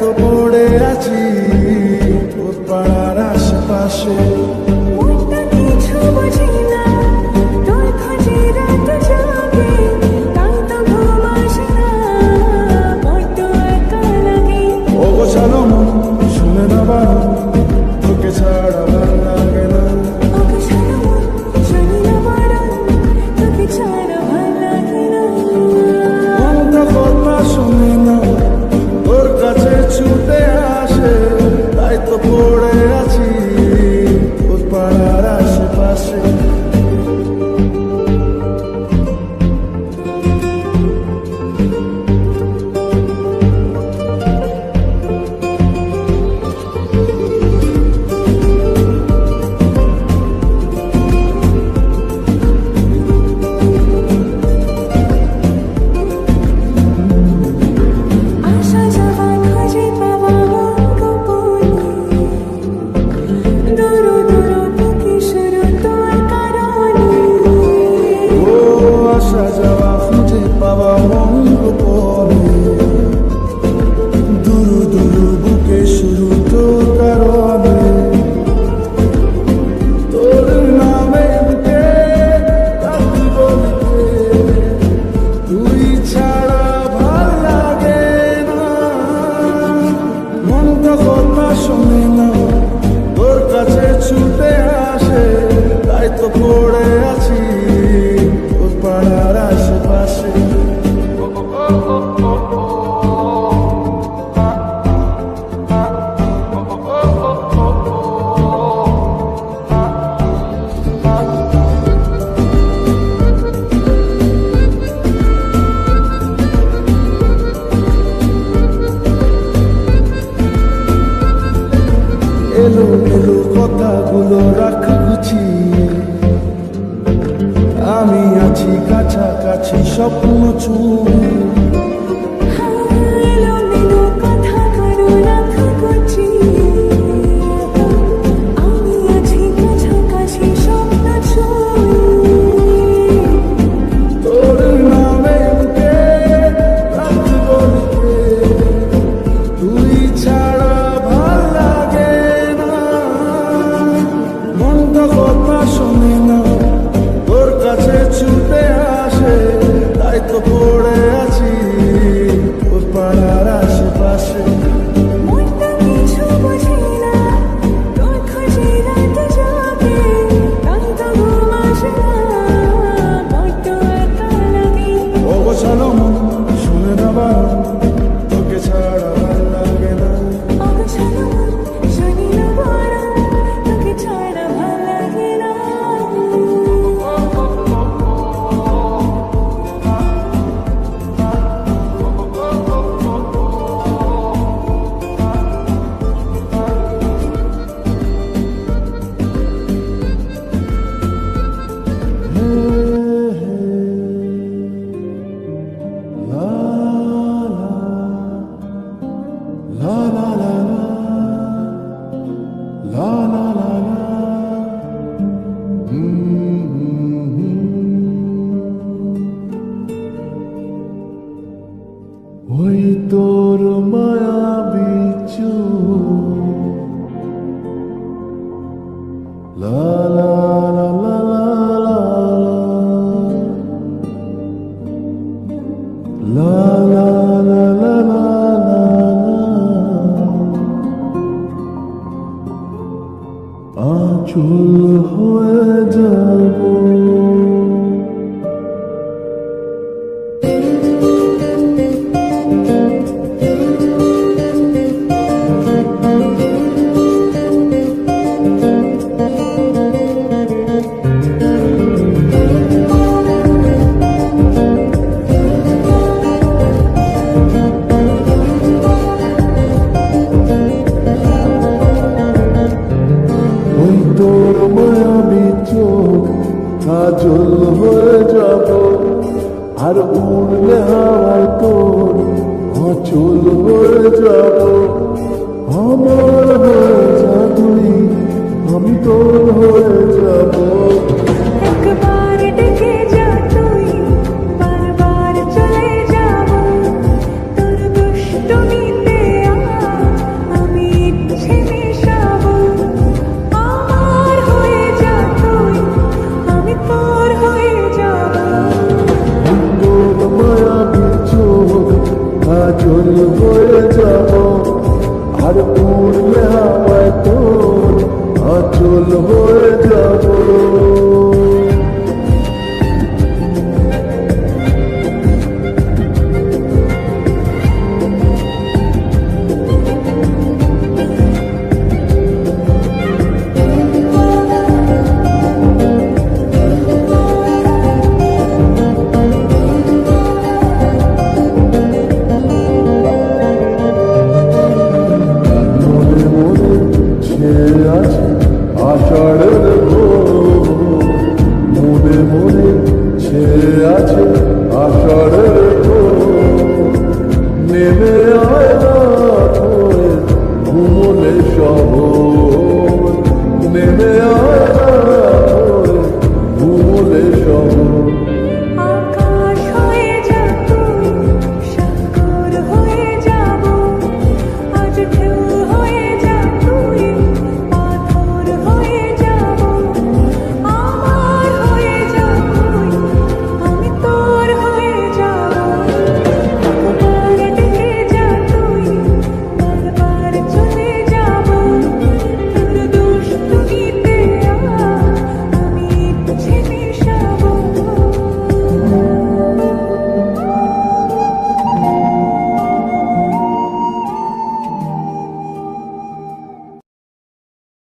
The. এলো এলো কথাগুলো রাখ গুছিয়ে আমি আছি কাছাকাছি স্বপ্ন চুয়ে هو جابر তোর মায়াবী চোখ কাজল হয়ে যাব। আর উড়লে হাওয়ায় তোর অচল হয়ে যাব। চুল করে যাব। আর পুরিয়া মতন আচল হয়ে যাব। আছে আসর নেমে আয় ঘুমলে সব। নেমে আয় ঘুমলে সব।